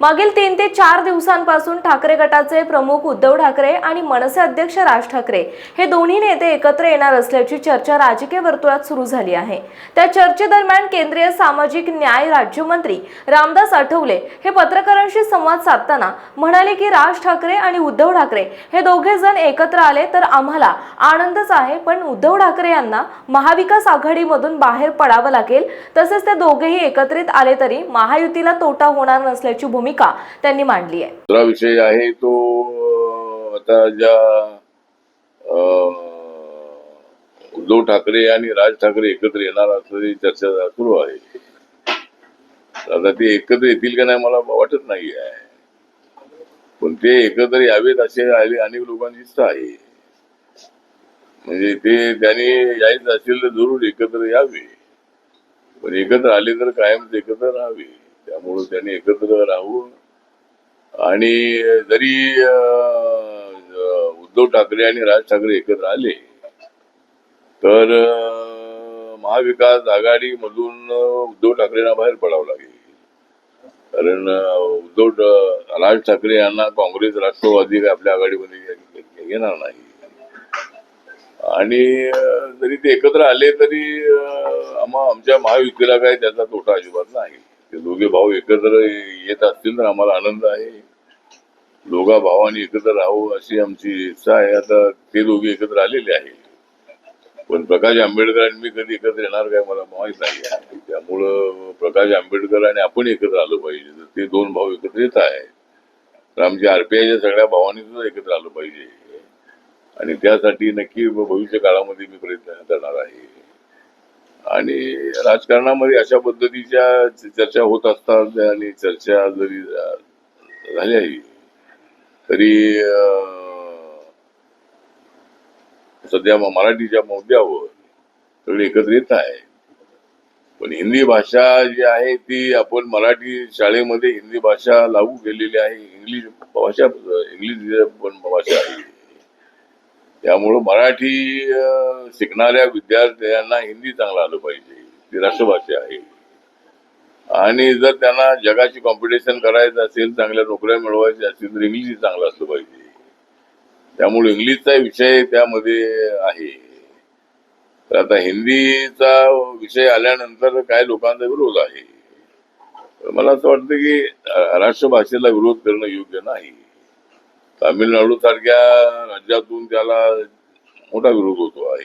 मागील तीन ते चार दिवसांपासून ठाकरे गटाचे प्रमुख उद्धव ठाकरे आणि मनसे अध्यक्ष राज ठाकरे हे दोन्ही नेते एकत्र येणार असल्याची चर्चा राजकीय वर्तुळात सुरू झाली आहे. त्या चर्चेदरम्यान केंद्रीय सामाजिक न्याय राज्यमंत्री रामदास आठवले हे पत्रकारांशी संवाद साधताना म्हणाले की राज ठाकरे आणि उद्धव ठाकरे हे दोघे जण एकत्र आले तर आम्हाला आनंदच आहे पण उद्धव ठाकरे यांना महाविकास आघाडीमधून बाहेर पडावं लागेल. तसेच ते दोघेही एकत्रित आले तरी महायुतीला तोटा होणार नसल्याची भूमिका त्यांनी मांडली आहे. दुसरा विषय आहे तो आता ज्या उद्धव ठाकरे आणि राज ठाकरे एकत्र येणार असल्याची चर्चा सुरू आहे. आता ते एकत्र येतील का नाही मला वाटत नाही आहे पण ते एकत्र यावेत असे अनेक लोकांची इच्छा आहे. म्हणजे ते त्यांनी यायचं असेल तर जरूर एकत्र यावे. पण एकत्र आले तर कायम एकत्र राहावे. त्यामुळं त्यांनी एकत्र राहून आणि जरी उद्धव ठाकरे आणि राज ठाकरे एकत्र आले तर महाविकास आघाडी मधून उद्धव ठाकरेंना बाहेर पडावं लागेल. कारण उद्धव राज ठाकरे यांना काँग्रेस राष्ट्रवादी आपल्या आघाडीमध्ये येणार घेणार नाही. आणि जरी ते एकत्र आले तरी आम्हा आमच्या महायुतीला काय त्याचा तोटा अजिबात नाही. ते दोघे भाऊ एकत्र येत असतील तर आम्हाला आनंद आहे. दोघा भावांनी एकत्र राहू अशी आमची इच्छा आहे. आता ते दोघे एकत्र आलेले आहे. पण प्रकाश आंबेडकर आणि मी कधी एकत्र येणार काय मला माहीत नाही त्यामुळं प्रकाश आंबेडकर आणि आपण एकत्र आलो पाहिजे. तर ते दोन भाऊ एकत्र येत आहे तर आमच्या आरपीआयच्या सगळ्या भावांनी सुद्धा एकत्र आलं पाहिजे. आणि त्यासाठी नक्की भविष्य काळामध्ये मी प्रयत्न करणार आहे. आणि राजकारणामध्ये अशा पद्धतीच्या चर्चा होत असतात आणि चर्चा जरी झाल्याही तरी सध्या मराठीच्या मुद्द्यावर सगळे एकत्र येत आहे. पण हिंदी भाषा जी आहे ती आपण मराठी शाळेमध्ये हिंदी भाषा लागू केलेली आहे. इंग्लिश भाषा इंग्लिश पण भाषा आहे. त्यामुळं मराठी शिकणाऱ्या विद्यार्थ्यांना हिंदी चांगलं आलं पाहिजे. ती राष्ट्रभाषा आहे. आणि जर त्यांना जगाची कॉम्पिटिशन करायचं असेल चांगल्या नोकऱ्या मिळवायच्या असतील तर इंग्लिश चांगलं असलं पाहिजे. त्यामुळे इंग्लिशचा विषय त्यामध्ये आहे. तर आता हिंदीचा विषय आल्यानंतर काय लोकांचा विरोध आहे? तर मला असं वाटतं की राष्ट्रभाषेला विरोध करणं योग्य नाही. तामिळनाडू सारख्या राज्यातून त्याला मोठा विरोध होतो आहे.